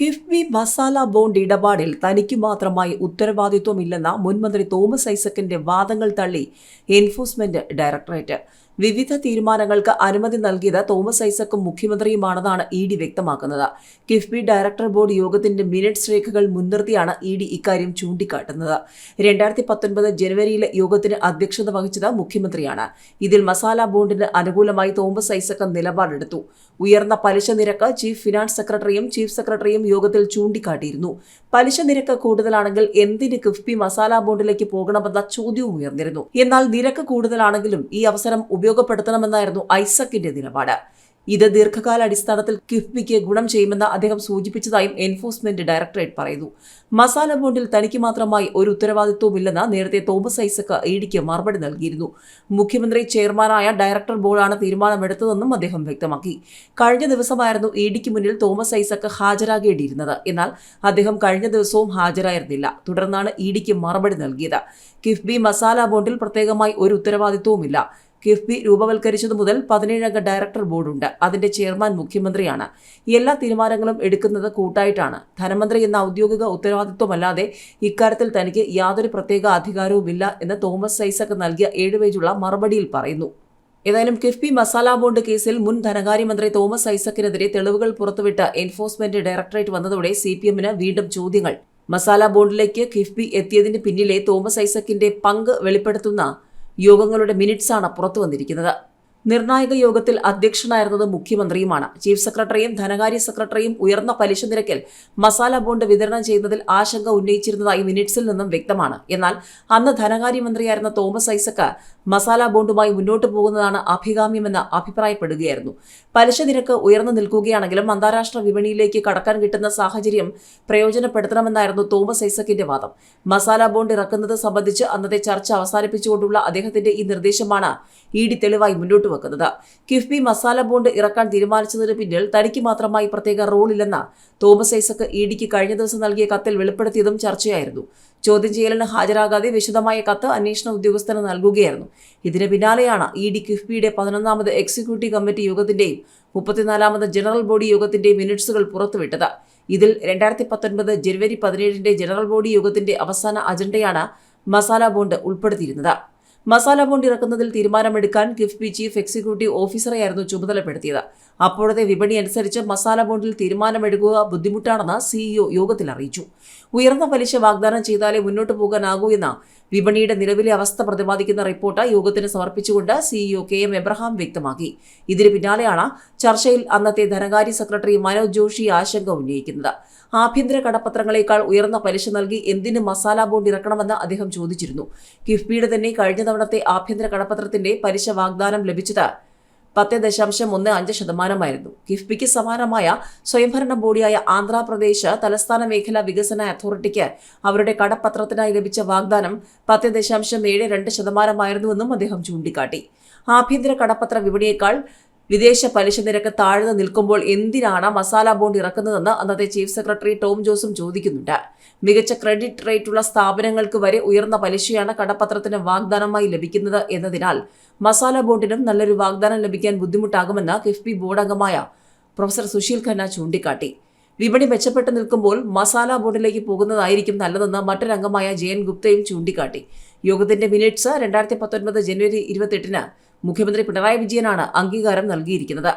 KIIFB masala bond ഇടപാടിൽ തനിക്ക് മാത്രമായി ഉത്തരവാദിത്വമില്ലെന്ന മുൻമന്ത്രി തോമസ് ഐസക്കിന്റെ വാദങ്ങൾ തള്ളി എൻഫോഴ്സ്മെന്റ് ഡയറക്ടറേറ്റ്. വിവിധ തീരുമാനങ്ങൾക്ക് അനുമതി നൽകിയത് തോമസ് ഐസക്കും മുഖ്യമന്ത്രിയുമാണെന്നാണ് ഇ ഡി വ്യക്തമാക്കുന്നത്. കിഫ്ബി ഡയറക്ടർ ബോർഡ് യോഗത്തിന്റെ മിനിറ്റ്സ് രേഖകൾ മുൻനിർത്തിയാണ് ഇ ഡി ഇക്കാര്യം ചൂണ്ടിക്കാട്ടുന്നത്. രണ്ടായിരത്തി പത്തൊൻപത് ജനുവരിയിലെ യോഗത്തിന് അധ്യക്ഷത വഹിച്ചത് മുഖ്യമന്ത്രിയാണ്. ഇതിൽ മസാല ബോണ്ടിന് അനുകൂലമായി തോമസ് ഐസക് നിലപാടെടുത്തു. ഉയർന്ന പലിശ നിരക്ക് ചീഫ് ഫിനാൻസ് സെക്രട്ടറിയും ചീഫ് സെക്രട്ടറിയും യോഗത്തിൽ ചൂണ്ടിക്കാട്ടിയിരുന്നു. പലിശ നിരക്ക് കൂടുതലാണെങ്കിൽ എന്തിന് കിഫ്ബി മസാല ബോണ്ടിലേക്ക് പോകണമെന്ന ചോദ്യവും ഉയർന്നിരുന്നു. എന്നാൽ നിരക്ക് കൂടുതലാണെങ്കിലും ഈ അവസരം ഉപയോഗപ്പെടുത്തണമെന്നായിരുന്നു ഐസക്കിന്റെ നിലപാട്. ഇത് ദീർഘകാല അടിസ്ഥാനത്തിൽ കിഫ്ബിക്ക് ഗുണം ചെയ്യുമെന്ന് അദ്ദേഹം സൂചിപ്പിച്ചതായും എൻഫോഴ്സ്മെന്റ് ഡയറക്ടറേറ്റ് പറയുന്നു. മസാല ബോണ്ടിൽ തനിക്ക് മാത്രമായി ഒരു ഉത്തരവാദിത്വമില്ലെന്ന് നേരത്തെ തോമസ് ഐസക്ക് ഇഡിക്ക് മറുപടി നൽകിയിരുന്നു. മുഖ്യമന്ത്രി ചെയർമാനായ ഡയറക്ടർ ബോർഡാണ് തീരുമാനമെടുത്തതെന്നും അദ്ദേഹം വ്യക്തമാക്കി. കഴിഞ്ഞ ദിവസമായിരുന്നു ഇഡിക്ക് മുന്നിൽ തോമസ് ഐസക്ക് ഹാജരാകേണ്ടിയിരുന്നത്. എന്നാൽ അദ്ദേഹം കഴിഞ്ഞ ദിവസവും ഹാജരായിരുന്നില്ല. തുടർന്നാണ് ഇഡിക്ക് മറുപടി നൽകിയത്. കിഫ്ബി മസാല ബോണ്ടിൽ പ്രത്യേകമായി ഒരു ഉത്തരവാദിത്വവുമില്ല. കിഫ്ബി രൂപവൽക്കരിച്ചതു മുതൽ പതിനേഴംഗ ഡയറക്ടർ ബോർഡുണ്ട്. അതിന്റെ ചെയർമാൻ മുഖ്യമന്ത്രിയാണ്. എല്ലാ തീരുമാനങ്ങളും എടുക്കുന്നത് കൂട്ടായിട്ടാണ്. ധനമന്ത്രി എന്ന ഔദ്യോഗിക ഉത്തരവാദിത്വമല്ലാതെ ഇക്കാര്യത്തിൽ തനിക്ക് യാതൊരു പ്രത്യേക അധികാരവുമില്ല എന്ന് തോമസ് ഐസക് നൽകിയ ഏഴ് പേജുള്ള മറുപടിയിൽ പറയുന്നു. ഏതായാലും കിഫ്ബി മസാല ബോണ്ട് കേസിൽ മുൻ ധനകാര്യമന്ത്രി തോമസ് ഐസക്കിനെതിരെ തെളിവുകൾ പുറത്തുവിട്ട എൻഫോഴ്സ്മെന്റ് ഡയറക്ടറേറ്റ് വന്നതോടെ സി പി എമ്മിന് വീണ്ടും ചോദ്യങ്ങൾ. മസാല ബോണ്ടിലേക്ക് കിഫ്ബി എത്തിയതിന് പിന്നിലെ തോമസ് ഐസക്കിന്റെ പങ്ക് വെളിപ്പെടുത്തുന്ന യോഗങ്ങളുടെ മിനിറ്റ്സാണ് പുറത്തു വന്നിരിക്കുന്നത്. നിർണായക യോഗത്തിൽ അധ്യക്ഷനായിരുന്നത് മുഖ്യമന്ത്രിയുമാണ്. ചീഫ് സെക്രട്ടറിയും ധനകാര്യ സെക്രട്ടറിയും ഉയർന്ന പലിശ നിരക്കിൽ മസാല ബോണ്ട് വിതരണം ചെയ്യുന്നതിൽ ആശങ്ക ഉന്നയിച്ചിരുന്നതായി മിനിറ്റ്സിൽ നിന്നും വ്യക്തമാണ്. എന്നാൽ അന്ന് ധനകാര്യമന്ത്രിയായിരുന്ന തോമസ് ഐസക്ക് മസാല ബോണ്ടുമായി മുന്നോട്ട് പോകുന്നതാണ് അഭികാമ്യമെന്ന് അഭിപ്രായപ്പെടുകയായിരുന്നു. പലിശ നിരക്ക് ഉയർന്നു നിൽക്കുകയാണെങ്കിലും അന്താരാഷ്ട്ര വിപണിയിലേക്ക് കടക്കാൻ കിട്ടുന്ന സാഹചര്യം പ്രയോജനപ്പെടുത്തണമെന്നായിരുന്നു തോമസ് ഐസക്കിന്റെ വാദം. മസാല ബോണ്ട് ഇറക്കുന്നത് സംബന്ധിച്ച് അന്നത്തെ ചർച്ച അവസാനിപ്പിച്ചുകൊണ്ടുള്ള അദ്ദേഹത്തിന്റെ ഈ നിർദ്ദേശമാണ് ഇ ഡി തെളിവായി മുന്നോട്ട് വെക്കുന്നത്. കിഫ്ബി മസാല ബോണ്ട് ഇറക്കാൻ തീരുമാനിച്ചതിന് പിന്നിൽ തനിക്ക് മാത്രമായി പ്രത്യേക റോൾ റോളില്ലെന്ന് തോമസ് ഐസക്ക് ഇ ഡിക്ക് കഴിഞ്ഞ ദിവസം നൽകിയ കത്തിൽ വെളിപ്പെടുത്തിയതും ചർച്ചയായിരുന്നു. ചോദ്യം ചെയ്യലിന് ഹാജരാകാതെ വിശദമായ കത്ത് അന്വേഷണ ഉദ്യോഗസ്ഥന് നൽകുകയായിരുന്നു. ഇതിന് പിന്നാലെയാണ് ഇ ഡി കിഫ്ബിയുടെ പതിനൊന്നാമത് എക്സിക്യൂട്ടീവ് കമ്മിറ്റി യോഗത്തിന്റെയും മുപ്പത്തിനാലാമത് ജനറൽ ബോഡി യോഗത്തിന്റെയും മിനിറ്റ്സുകൾ പുറത്തുവിട്ടത്. ഇതിൽ രണ്ടായിരത്തി പത്തൊൻപത് ജനുവരി പതിനേഴിന്റെ ജനറൽ ബോഡി യോഗത്തിന്റെ അവസാന അജണ്ടയാണ് മസാല ബോണ്ട് ഉൾപ്പെടുത്തിയിരുന്നത്. മസാല ബോണ്ട് ഇറക്കുന്നതിൽ തീരുമാനമെടുക്കാൻ കിഫ്ബി ചീഫ് എക്സിക്യൂട്ടീവ് ഓഫീസറെയായിരുന്നു ചുമതലപ്പെടുത്തിയത്. അപ്പോഴത്തെ വിപണി അനുസരിച്ച് മസാല ബോണ്ടിൽ തീരുമാനമെടുക്കുക ബുദ്ധിമുട്ടാണെന്ന് സിഇഒ യോഗത്തിൽ അറിയിച്ചു. ഉയർന്ന പലിശ വാഗ്ദാനം ചെയ്താലേ മുന്നോട്ട് പോകാനാകൂ എന്ന വിപണിയുടെ നിലവിലെ അവസ്ഥ പ്രതിപാദിക്കുന്ന റിപ്പോർട്ട് യോഗത്തിന് സമർപ്പിച്ചുകൊണ്ട് സിഇഒ കെ എം എബ്രഹാം വ്യക്തമാക്കി. ഇതിന് പിന്നാലെയാണ് ചർച്ചയിൽ അന്നത്തെ ധനകാര്യ സെക്രട്ടറി മനോജ് ജോഷി ആശങ്ക ഉന്നയിക്കുന്നത്. ആഭ്യന്തര കടപ്പത്രങ്ങളെക്കാൾ ഉയർന്ന പലിശ നൽകി എന്തിന് മസാല ബോണ്ട് ഇറക്കണമെന്ന് അദ്ദേഹം ചോദിച്ചിരുന്നു. കിഫ്ബിയുടെ തന്നെ കഴിഞ്ഞ തവണത്തെ ആഭ്യന്തര കടപ്പത്രത്തിന്റെ പലിശ വാഗ്ദാനം ലഭിച്ചത് പത്ത് ദശാംശം ഒന്ന് അഞ്ച് ശതമാനമായിരുന്നു. കിഫ്ബിക്ക് സമാനമായ സ്വയംഭരണ ബോഡിയായ ആന്ധ്രാപ്രദേശ് തലസ്ഥാന മേഖല വികസന അതോറിറ്റിക്ക് അവരുടെ കടപ്പത്രത്തിനായി ലഭിച്ച വാഗ്ദാനം പത്ത് ദശാംശം ഏഴ് രണ്ട് ശതമാനമായിരുന്നുവെന്നും അദ്ദേഹം ചൂണ്ടിക്കാട്ടി. ആഭ്യന്തര കടപ്പത്ര വിപണിയേക്കാൾ വിദേശ പലിശ നിരക്ക് താഴ്ന്നു നിൽക്കുമ്പോൾ എന്തിനാണ് മസാല ബോണ്ട് ഇറക്കുന്നതെന്ന് അന്നത്തെ ചീഫ് സെക്രട്ടറി ടോം ജോസും ചോദിക്കുന്നുണ്ട്. മികച്ച ക്രെഡിറ്റ് റേറ്റുള്ള സ്ഥാപനങ്ങൾക്ക് വരെ ഉയർന്ന പലിശയാണ് കടപ്പത്രത്തിന് വാഗ്ദാനമായി ലഭിക്കുന്നത് എന്നതിനാൽ മസാല ബോണ്ടിനും നല്ലൊരു വാഗ്ദാനം ലഭിക്കാൻ ബുദ്ധിമുട്ടാകുമെന്ന് കിഫ്ബി ബോർഡ് അംഗമായ പ്രൊഫസർ സുശീൽ ഖന്ന ചൂണ്ടിക്കാട്ടി. വിപണി മെച്ചപ്പെട്ടു നിൽക്കുമ്പോൾ മസാല ബോർഡിലേക്ക് പോകുന്നതായിരിക്കും നല്ലതെന്ന് മറ്റൊരംഗമായ ജയൻ ഗുപ്തയും ചൂണ്ടിക്കാട്ടി. യോഗത്തിന്റെ മിനിറ്റ്സ് രണ്ടായിരത്തി പത്തൊൻപത് ജനുവരി ഇരുപത്തെട്ടിന് മുഖ്യമന്ത്രി പിണറായി വിജയനാണ് അംഗീകാരം നൽകിയിരിക്കുന്നത്.